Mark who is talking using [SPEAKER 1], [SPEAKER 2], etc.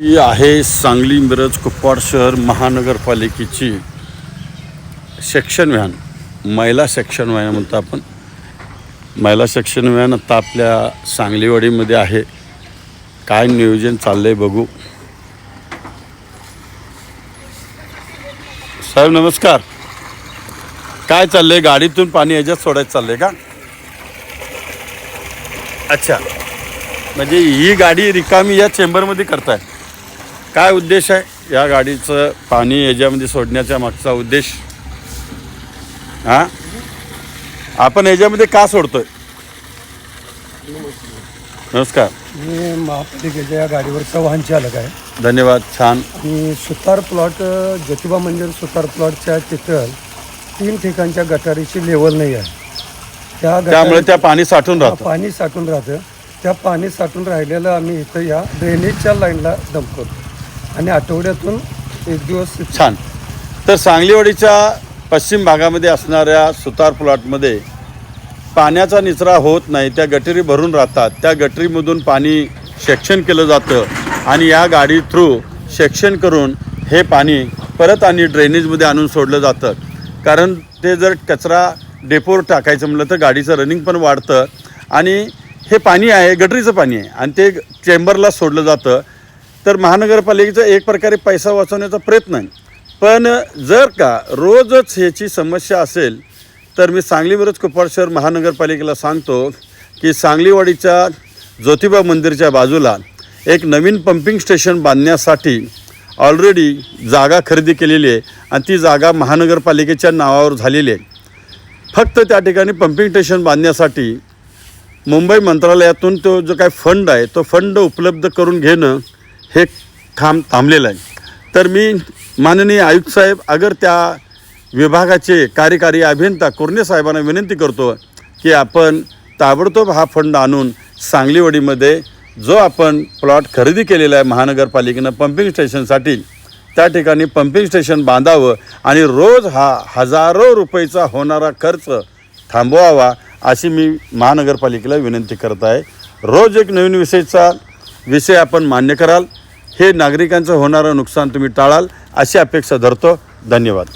[SPEAKER 1] ही आहे सांगली मिरज कुपवाड शहर महानगरपालिकेची सेक्शन व्हॅन महिला सेक्शन व्हॅन म्हणतो आपण. महिला सेक्शन व्हॅन आता आपल्या सांगलीवाडीमध्ये आहे. काय नियोजन चाललंय बघू. साहेब नमस्कार. काय चाललंय? गाडीतून पाणी याच्यात सोडायचं चाललंय का? अच्छा. म्हणजे ही गाडी रिकामी या चेंबरमध्ये करताय. काय उद्देश आहे या गाडीचं पाणी याच्यामध्ये सोडण्याचा मागचा उद्देश? हां? आपण याच्यामध्ये का सोडतोय? नमस्कार.
[SPEAKER 2] मी महापालिकेच्या या गाडीवर चव्हाण चालक आहे.
[SPEAKER 1] धन्यवाद छान.
[SPEAKER 2] आणि सुतार प्लॉट ज्योतिबा मंदिर सुतार प्लॉटच्या तिथं तीन ठिकाणच्या गटारीची लेवल नाही आहे. त्या
[SPEAKER 1] त्यामुळे त्या पाणी साठून राहतं.
[SPEAKER 2] पाणी साठून राहतं. त्या पाणी साठून राहिलेलं आम्ही इथं या ड्रेनेजच्या लाईनला करतो. आणि आठवड्यातून एक दिवस
[SPEAKER 1] छान. तर सांगलीवाडीच्या पश्चिम भागामध्ये असणाऱ्या सुतार प्लॉटमध्ये पाण्याचा निचरा होत नाही त्या गटरी भरून राहतात. त्या गटरीमधून पाणी सेक्शन केलं जातं आणि या गाडी थ्रू सेक्शन करून हे पाणी परत आणि ड्रेनेजमध्ये आणून सोडलं जातं. कारण ते जर कचरा डेपोवर टाकायचं म्हटलं तर गाडीचं रनिंग पण वाढतं आणि हे पाणी आहे गटरीचं पाणी आहे आणि ते चेंबरला सोडलं जातं. तर महानगरपालिकेचा एक प्रकारे पैसा वाचवण्याचा प्रयत्न आहे. पण जर का रोजच ह्याची समस्या असेल तर मी सांगलीवरच मिरज कुपवाड शहर महानगरपालिकेला सांगतो की सांगलीवाडीच्या ज्योतिबा मंदिरच्या बाजूला एक नवीन पंपिंग स्टेशन बांधण्यासाठी ऑलरेडी जागा खरेदी केलेली आहे आणि ती जागा महानगरपालिकेच्या नावावर झालेली आहे. फक्त त्या ठिकाणी पंपिंग स्टेशन बांधण्यासाठी मुंबई मंत्रालयातून तो जो काय फंड आहे तो फंड उपलब्ध करून घेणं हे काम थांबलेलं आहे. तर मी माननीय आयुक्त साहेब अगर त्या विभागाचे कार्यकारी अभियंता कुर्णे साहेबांना विनंती करतो की आपण ताबडतोब हा फंड आणून सांगलीवाडीमध्ये जो आपण प्लॉट खरेदी केलेला आहे महानगरपालिकेनं पंपिंग स्टेशनसाठी त्या ठिकाणी पंपिंग स्टेशन बांधावं आणि रोज हा हजारो रुपयेचा होणारा खर्च थांबवावा अशी मी महानगरपालिकेला विनंती करत आहे. रोज एक नवीन विषयचा विषय आपण मान्य कराल. हे नागरिकांचं होणारं नुकसान तुम्ही टाळाल अशी अपेक्षा धरतो. धन्यवाद.